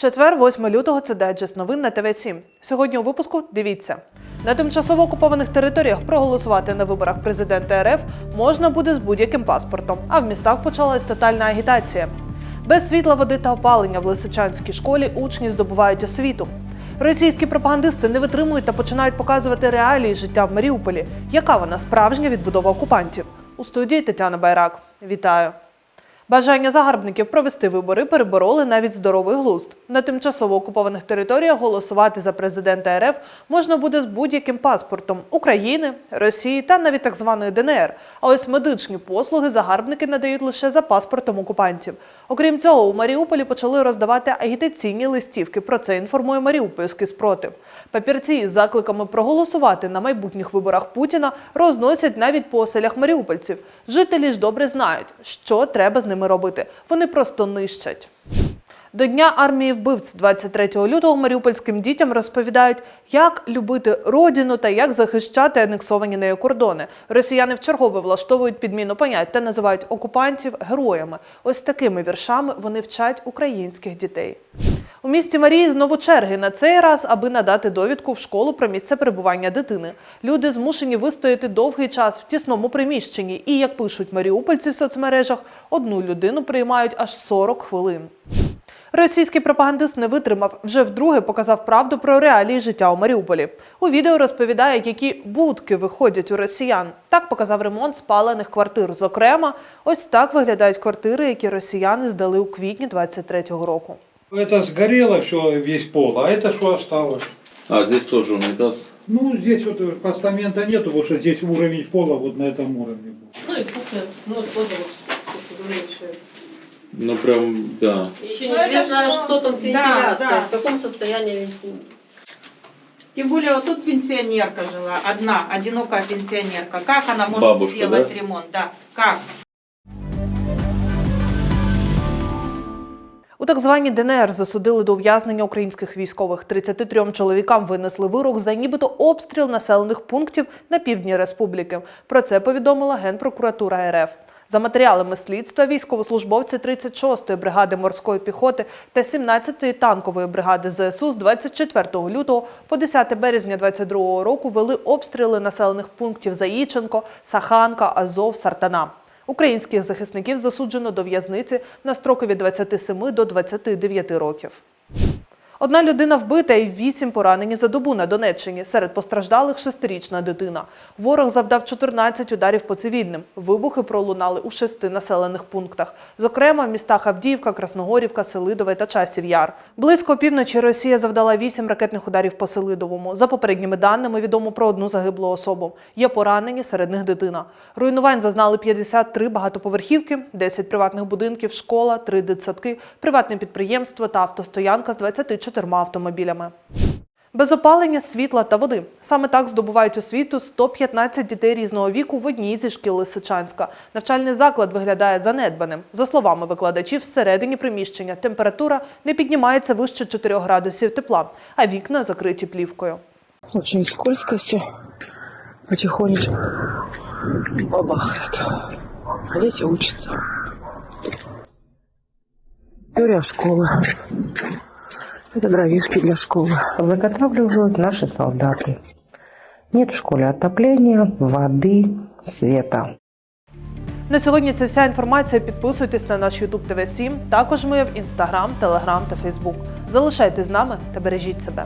Четвер, 8 лютого, це дайджест новин на ТВ 7 Сьогодні у випуску дивіться. На тимчасово окупованих територіях проголосувати на виборах президента РФ можна буде з будь-яким паспортом, а в містах почалась тотальна агітація. Без світла, води та опалення в Лисичанській школі учні здобувають освіту. Російські пропагандисти не витримують та починають показувати реалії життя в Маріуполі. Яка вона справжня відбудова окупантів? У студії Тетяна Байрак. Вітаю. Бажання загарбників провести вибори перебороли навіть здоровий глузд. На тимчасово окупованих територіях голосувати за президента РФ можна буде з будь-яким паспортом України, Росії та навіть так званої ДНР. А ось медичні послуги загарбники надають лише за паспортом окупантів. Окрім цього, у Маріуполі почали роздавати агітаційні листівки. Про це інформує Маріупольський спротив. Папірці із закликами проголосувати на майбутніх виборах Путіна розносять навіть по оселях маріупольців. Жителі ж добре знають, що треба з ними робити. Вони просто нищать. До Дня армії вбивць 23 лютого маріупольським дітям розповідають, як любити родину та як захищати анексовані нею кордони. Росіяни вчергове влаштовують підміну понять та називають окупантів героями. Ось такими віршами вони вчать українських дітей. У місті Марії знову черги на цей раз, аби надати довідку в школу про місце перебування дитини. Люди змушені вистояти довгий час в тісному приміщенні, і як пишуть маріупольці в соцмережах, одну людину приймають аж 40 хвилин. Російський пропагандист не витримав, вже вдруге показав правду про реалії життя у Маріуполі. У відео розповідає, які будки виходять у росіян. Так показав ремонт спалених квартир. Зокрема, ось так виглядають квартири, які росіяни здали у квітні 23-го року. Это сгорело все, весь пол, а это что осталось? А, здесь тоже унитаз. Ну, здесь вот э, постамента нету, потому что здесь уровень пола вот на этом уровне был. Ну и кухня, ну тоже вот, то, что Ну прям, да. еще Ну, неизвестно, что? что там с Да, вентиляцией, да. в каком состоянии. Тем более вот тут пенсионерка жила, одна, одинокая пенсионерка. Как она может Бабушка, сделать да? ремонт? Да, как? У так званій ДНР засудили до ув'язнення українських військових. 33 чоловікам винесли вирок за нібито обстріл населених пунктів на півдні республіки. Про це повідомила Генпрокуратура РФ. За матеріалами слідства військовослужбовці 36-ї бригади морської піхоти та 17-ї танкової бригади ЗСУ з 24 лютого по 10 березня 22 року вели обстріли населених пунктів Заїченко, Саханка, Азов, Сартана. Українських захисників засуджено до в'язниці на строки від 27 до 29 років. Одна людина вбита і вісім поранені за добу на Донеччині. Серед постраждалих шестирічна дитина. Ворог завдав 14 ударів по цивільним. Вибухи пролунали у шести населених пунктах, зокрема в містах Авдіївка, Красногорівка, Селидове та Часів Яр. Близько півночі Росія завдала вісім ракетних ударів по Селидовому. За попередніми даними відомо про одну загиблу особу. Є поранені, серед них дитина. Руйнувань зазнали 53 багатоповерхівки, 10 приватних будинків, школа, 3 дитсадки, приватне підприємство та автостоянка з 24 автомобілями. Без опалення, світла та води. Саме так здобувають освіту 115 дітей різного віку в одній зі шкіл Лисичанська. Навчальний заклад виглядає занедбаним. За словами викладачів, всередині приміщення температура не піднімається вище 4 градусів тепла, а вікна закриті плівкою. Очень скользко все. Потихонечку бабахает. Дети учатся. Школы. Это дровишки для школы. Заготавливают наши солдаты. Нет в школе отопления, воды, света. На сьогодні це вся інформація. Підписуйтесь на наш YouTube TV 7 Також ми в Instagram, Telegram та Facebook. Залишайтесь з нами та бережіть себе.